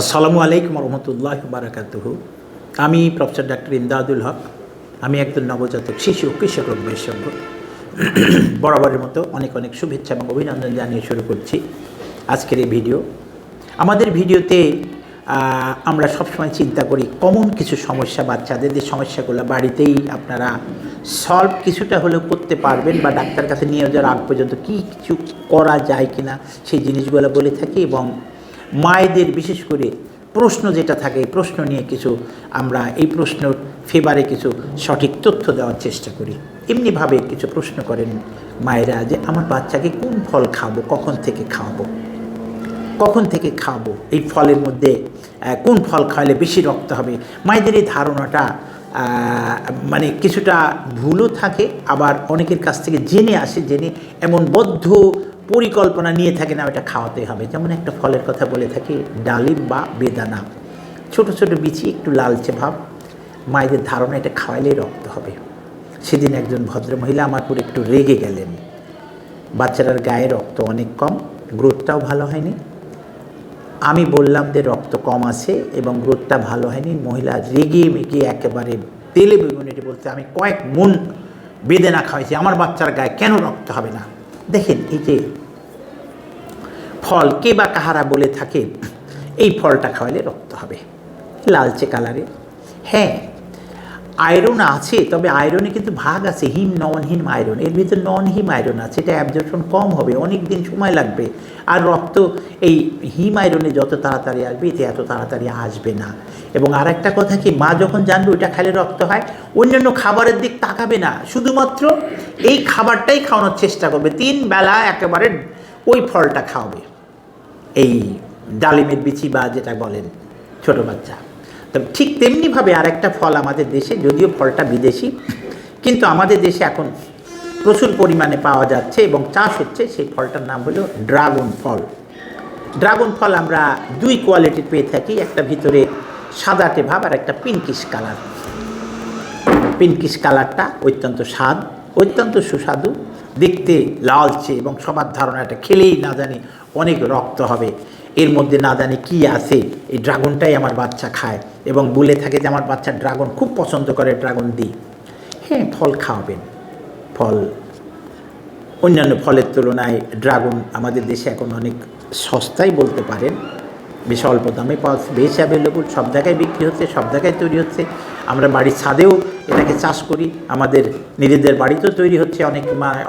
আসসালামু আলাইকুম রহমতুল্লাহ বারাকাতুহ আমি প্রফেসর ডাক্তার ইমদাদুল হক। আমি একজন নবজাতক শিশু কৃষক রোগ বিশেষজ্ঞ। বরাবরের মতো অনেক অনেক শুভেচ্ছা এবং অভিনন্দন জানিয়ে শুরু করছি আজকের এই ভিডিও। আমাদের ভিডিওতে আমরা সবসময় চিন্তা করি, কমন কিছু সমস্যা, বাচ্চাদের যে সমস্যাগুলো, বাড়িতেই আপনারা সলভ কিছুটা হলেও করতে পারবেন বা ডাক্তার কাছে নিয়ে যাওয়ার আগ পর্যন্ত কী কিছু করা যায় কিনা, সেই জিনিসগুলো বলে থাকি এবং মায়েদের বিশেষ করে প্রশ্ন যেটা থাকে, এই প্রশ্ন নিয়ে কিছু আমরা এই প্রশ্নের ফেভারে কিছু সঠিক তথ্য দেওয়ার চেষ্টা করি। এমনিভাবে কিছু প্রশ্ন করেন মায়েরা যে, আমার বাচ্চাকে কোন ফল খাব কখন থেকে খাওয়াবো? কখন থেকে খাব এই ফলের মধ্যে কোন ফল খাওয়ালে বেশি রক্ত হবে? মায়েদের এই ধারণাটা মানে কিছুটা ভুলও থাকে, আবার অনেকের কাছ থেকে জেনে আসে, জেনে এমন বদ্ধ পরিকল্পনা নিয়ে থাকে না, ওটা খাওয়াতে হবে। যেমন একটা ফলের কথা বলে থাকি, ডালিম বা বেদানা। ছোট ছোট বিচি, একটু লালচে ভাব। মায়েদের ধারণা, এটা খাওয়ালেই রক্ত হবে। সেদিন একজন ভদ্রমহিলা আমার উপর একটু রেগে গেলেন। বাচ্চাটার গায়ে রক্ত অনেক কম, গ্রোথটাও ভালো হয়নি। আমি বললাম যে, রক্ত কম আছে এবং গ্রোথটা ভালো হয়নি। মহিলা রেগে মেগে একেবারে তেলে বেগুনেটে বলতে আমি কয়েক মন বেদনা খাওয়াইছি, আমার বাচ্চার গায়ে কেন রক্ত হবে না? দেখেন, এই যে ফল কে বা কাহারা বলে থাকে, এই ফলটা খাওয়ালে রক্ত হবে। লালচে কালারে হ্যাঁ আয়রন আছে, তবে আয়রনে কিন্তু ভাগ আছে হিম নন হিম আয়রন এর ভিতরে নন হিম আয়রন আছে, এটা অ্যাবজর্পশন কম হবে অনেক দিন সময় লাগবে, আর রক্ত এই হিম আয়রনে যত তাড়াতাড়ি আসবে, এতে এত তাড়াতাড়ি আসবে না। এবং আর একটা কথা কি, মা যখন জানবে ওইটা খেলে রক্ত হয়, অন্যান্য খাবারের দিক তাকাবে না, শুধুমাত্র এই খাবারটাই খাওয়ানোর চেষ্টা করবে, তিন বেলা একেবারে ওই ফলটা খাওয়াবে, এই ডালিমের বিচি বা যেটা বলেন, ছোট বাচ্চা। ঠিক তেমনিভাবে আরেকটা ফল আমাদের দেশে, যদিও ফলটা বিদেশি, কিন্তু আমাদের দেশে এখন প্রচুর পরিমাণে পাওয়া যাচ্ছে এবং চাষ হচ্ছে সেই ফলটার নাম হলো ড্রাগন ফল। ড্রাগন ফল আমরা দুই কোয়ালিটির পেয়ে থাকি, একটা ভিতরে সাদাটে ভাব আর একটা পিঙ্কিশ কালার। পিঙ্কিশ কালারটা অত্যন্ত স্বাদ, অত্যন্ত সুস্বাদু, দেখতে লালচে এবং সবার ধারণা এটা খেলেই না জানি অনেক রক্ত হবে। এর মধ্যে না জানি কী আছে, এই ড্রাগনটাই আমার বাচ্চা খায়। এবং বলে থাকে যে আমার বাচ্চা ড্রাগন খুব পছন্দ করে, ড্রাগন দিই। হ্যাঁ ফল খাওয়াবেন। ফল, অন্যান্য ফলের তুলনায় ড্রাগন আমাদের দেশে এখন অনেক সস্তাই বলতে পারেন। বেশ অল্প দামে পাওয়া, বেশ অ্যাভেলেবল সব জায়গায় বিক্রি হচ্ছে, সব জায়গায় তৈরি হচ্ছে। আমরা বাড়ির ছাদেও চাষ করি। আমাদের নিজেদের বাড়িতেও তৈরি হচ্ছে, অনেক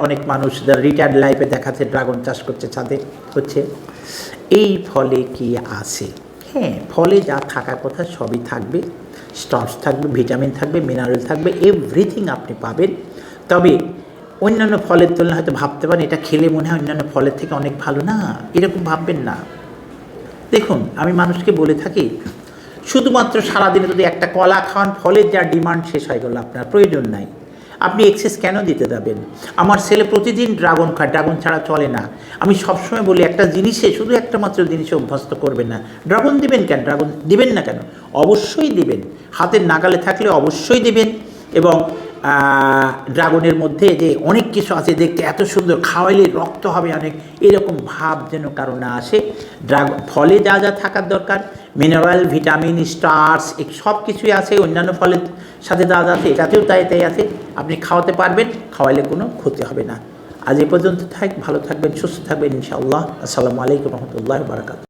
অনেক মানুষ যারা রিটায়ার্ড লাইফে দেখাচ্ছে ড্রাগন চাষ করছে, ছাদে হচ্ছে। এই ফলে কি আছে? হ্যাঁ ফলে যা থাকার কথা সবই থাকবে। স্টার্চ থাকবে ভিটামিন থাকবে মিনারেল থাকবে এভরিথিং আপনি পাবেন। তবে অন্যান্য ফলের তুলনায় হয়তো ভাবতে পারেন, এটা খেলে মনে হয় অন্যান্য ফলের থেকে অনেক ভালো। না, এরকম ভাববেন না। দেখুন, আমি মানুষকে বলে থাকি শুধুমাত্র সারাদিনে যদি একটা কলা খান, ফলের যা ডিমান্ড শেষ হয়ে গেল আপনার, প্রয়োজন নাই। আপনি এক্সেস কেন দিতে যাবেন? আমার ছেলে প্রতিদিন ড্রাগন খায় ড্রাগন ছাড়া চলে না। আমি সবসময় বলি, একটা জিনিসে শুধু একটা মাত্র জিনিসে অভ্যস্ত করবেন না। ড্রাগন দিবেন কেন? ড্রাগন দিবেন না কেন? অবশ্যই দিবেন। হাতের নাগালে থাকলে অবশ্যই দিবেন এবং ড্রাগনের মধ্যে যে অনেক কিছু আছে দেখতে এত সুন্দর, খাওয়াইলে রক্ত হবে অনেক, এরকম ভাব যেন কারও না আসে। ড্রাগন ফলে যা যা থাকার দরকার মিনারেল ভিটামিন স্টার্স সব কিছুই আছে, অন্যান্য ফলের সাথে যা যা আছে, এটাতেও তাই তাই আছে। আপনি খাওয়াতে পারবেন, খাওয়াইলে কোনো ক্ষতি হবে না। আজ এ পর্যন্ত থাক, ভালো থাকবেন, সুস্থ থাকবেন, ইনশাআল্লাহ। আসসালামু আলাইকুম রহমতুল্লাহ বারকাত